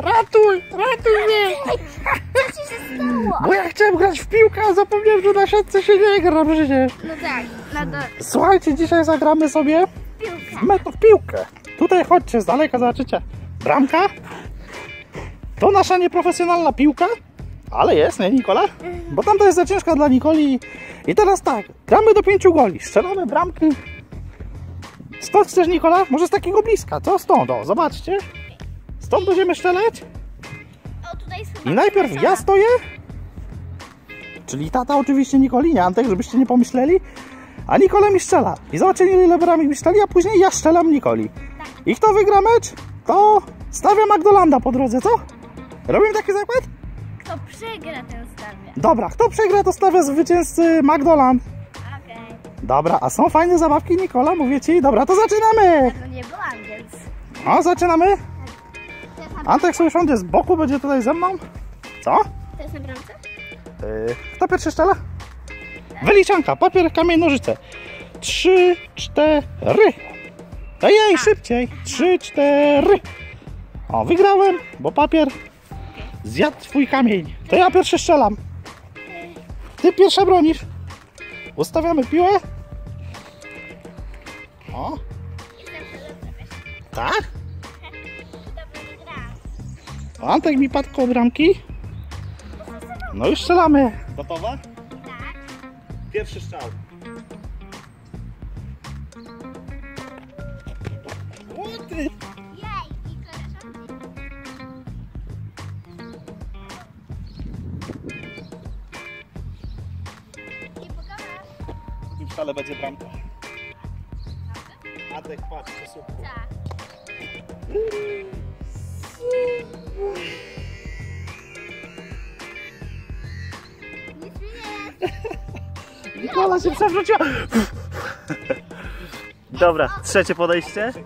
ratuj, ratuj mnie! Co ci się stało? Bo ja chciałem grać w piłkę, a zapomniałem, że na siatce się nie gra przecież. No tak, na do Słuchajcie, dzisiaj zagramy sobie piłkę. w piłkę. Tutaj chodźcie z daleka, zobaczycie. Bramka. To nasza nieprofesjonalna piłka, ale jest, nie Nikola? Bo tamta jest za ciężka dla Nikoli. I teraz tak, gramy do pięciu goli, strzelamy bramki. Skąd chcesz Nikola? Może z takiego bliska, co? Stąd, o, zobaczcie. Stąd będziemy strzelać. O, tutaj jest I najpierw ja stoję, czyli tata oczywiście Nikoli, nie Antek, żebyście nie pomyśleli, a Nikola mi strzela. I zobaczymy ile bramek mi strzeli, a później ja strzelam Nikoli. I kto wygra mecz, to stawia McDolanda po drodze, co? Robimy taki zakład? Kto przegra, ten stawia. Dobra, kto przegra, to stawia zwycięzcy McDonald. Okej. Dobra, a są fajne zabawki Nikola, mówię ci. Dobra, to zaczynamy! No nie byłam, więc... O, zaczynamy. Antek sobie siądzie z boku, będzie tutaj ze mną. Co? to jest na bramce? Yy, kto pierwszy strzela? Wyliczanka, papier, kamień, nożyce. Trzy, cztery. Ojej, szybciej. Trzy, cztery. O, wygrałem, bo papier zjadł twój kamień. To ja pierwszy strzelam. Ty pierwsza bronisz. Ustawiamy piłę. O, tak? Antek mi padł koło bramki. No już strzelamy. Gotowa? Tak. Pierwszy strzał. O ty! Jej, i koleżanki. Nie pokażesz? W tym strzale będzie bramka. Adek, patrz, to super. Tak. Nikola się przewróciła. Dobra, trzecie podejście. No.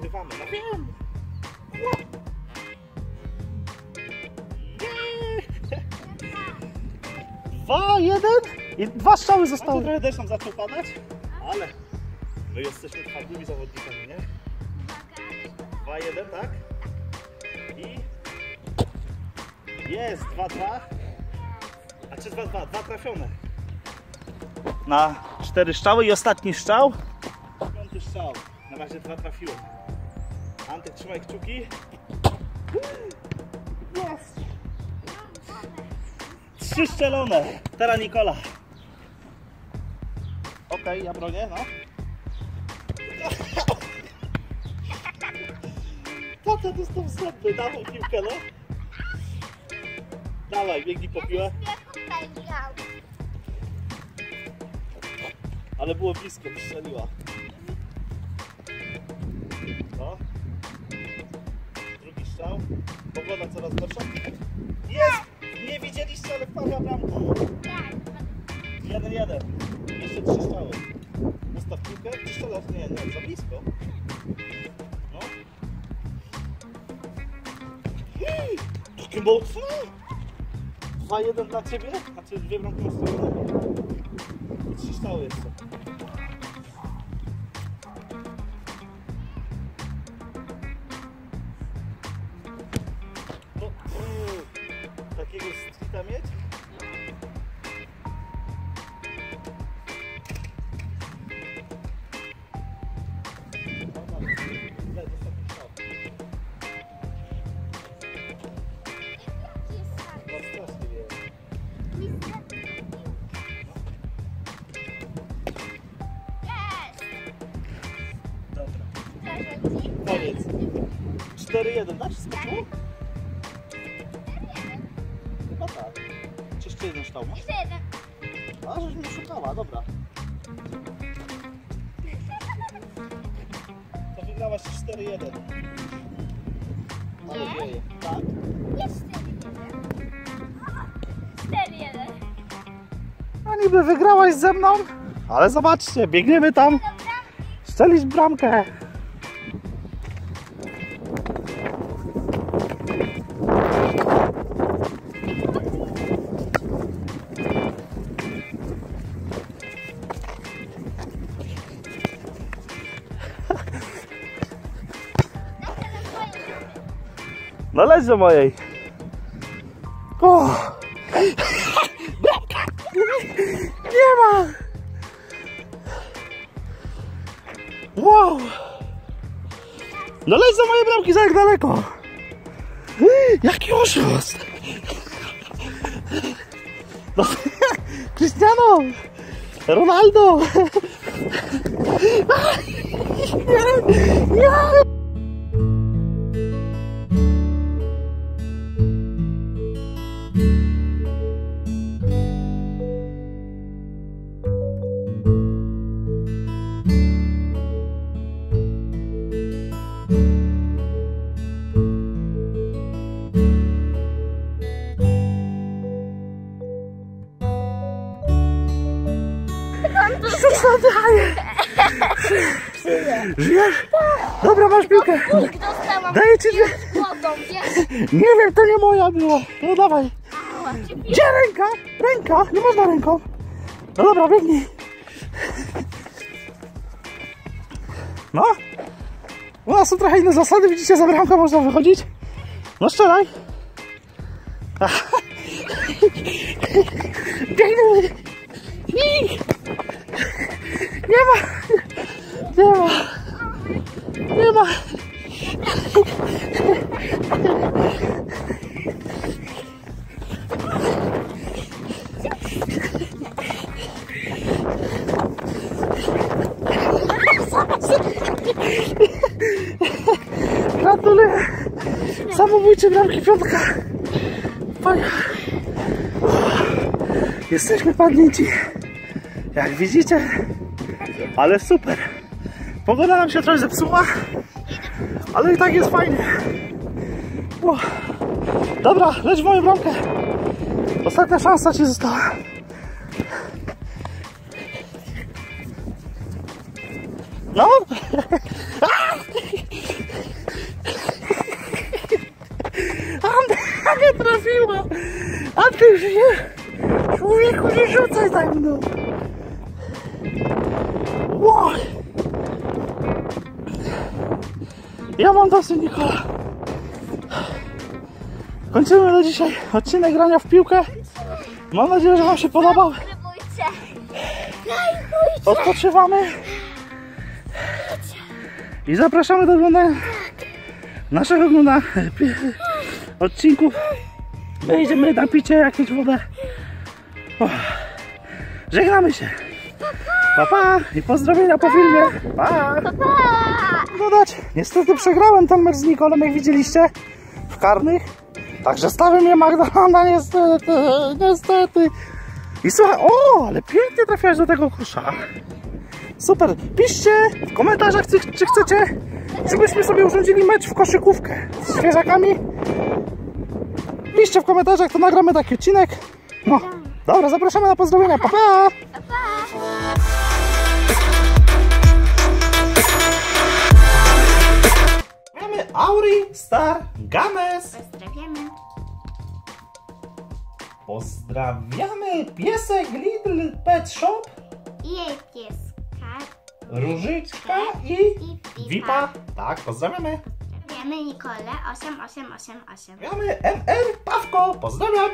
Dwa, jeden i dwa strzały zostały. Trochę deszcz nam zaczął padać, ale my jesteśmy twardymi zawodnikami, nie? Dwa, jeden, tak? Jest, dwa, dwa. A czy dwa, dwa? Dwa trafione. Na cztery strzały i ostatni strzał. Piąty strzał. Na razie dwa trafiłem. Antek, trzymaj kciuki. Jest. Trzy strzelone. Teraz Nikola. Okej, ja bronię, no. Tata dostał zęby, dawaj piłkę, no. Dawaj, biegnij po piłę. Ale było blisko, strzeliła. No. Drugi strzał. Pogoda coraz gorsza. Jest! Nie widzieliście, ale wpadła bramka. Tak. Jeden, jeden. Jeszcze trzy strzały. Ustaw piłkę. Czy strzelasz? Nie, nie, za blisko. No. Hii, Takie mocne! 2-1 dla Ciebie? Znaczy dwie bramki ustawione. I trzy strzały jeszcze. Koniec. 4-1, tak? Wszystko było? Chyba tak. Czy jeszcze jeden ształ masz? Jeszcze jeden. A, żeś mnie szukała, dobra. To wygrałaś 4-1. Ale Nie. wieje. Tak? Jeszcze jeden. Cztery jeden. A niby wygrałaś ze mną, ale zobaczcie, biegniemy tam strzelić bramkę. No leć do mojej. O! Bramka! Nie ma! Wow! No leć za moje bramki za jak daleko! Jaki oszust! No, Cristiano! Ronaldo! Nie! Nie! Co daje? Żyjesz? Dobra, masz piłkę. Daję ci? Nie wiem, to nie moja była. No dawaj. Gdzie ręka? Ręka? Nie można ręką. No dobra, biegnij. No. U nas są trochę inne zasady. Widzicie, za bramkę można wychodzić. No strzelaj. Biegnij. Nie ma. Nie ma. Nie ma. Samobójcze bramki piątka. Fajnie. Jesteśmy padnięci. Jak widzicie. Ale super. Pogoda nam się trochę zepsuła. Ale i tak jest fajnie. O. Dobra, leć w moją bramkę. Ostatnia szansa ci została. No. A nie trafiła! A ty już nie! Człowieku, nie rzucaj tak mną! Wow. Ja mam dosyć, Nikola. Kończymy na dzisiaj odcinek grania w piłkę. Mam nadzieję, że Wam się podobał. Odpoczywamy. I zapraszamy do oglądania naszych ogląda pi- odcinków. Wejdziemy na picie, jakieś wodę. O. Żegnamy się. Pa, pa i pozdrowienia po filmie. Pa. Dodać, niestety przegrałem ten mecz z Nikolem, jak widzieliście, w karnych. Także stawię mnie Magdalena, niestety, niestety. I słuchaj, o, ale pięknie trafiasz do tego kosza. Super. Piszcie w komentarzach, czy, czy chcecie, żebyśmy sobie urządzili mecz w koszykówkę z świeżakami. Piszcie w komentarzach, to nagramy taki odcinek. No, dobra, zapraszamy na pozdrowienia. Pa, pa! Mamy Auri Star Games. Pozdrawiamy. Pozdrawiamy piesek Lidl Pet Shop, I jej pieska. Różyczka i I Vipa. Tak, pozdrawiamy. Pozdrawiamy Nikolę 8888. Pozdrawiamy MR Pawko. Pozdrawiam.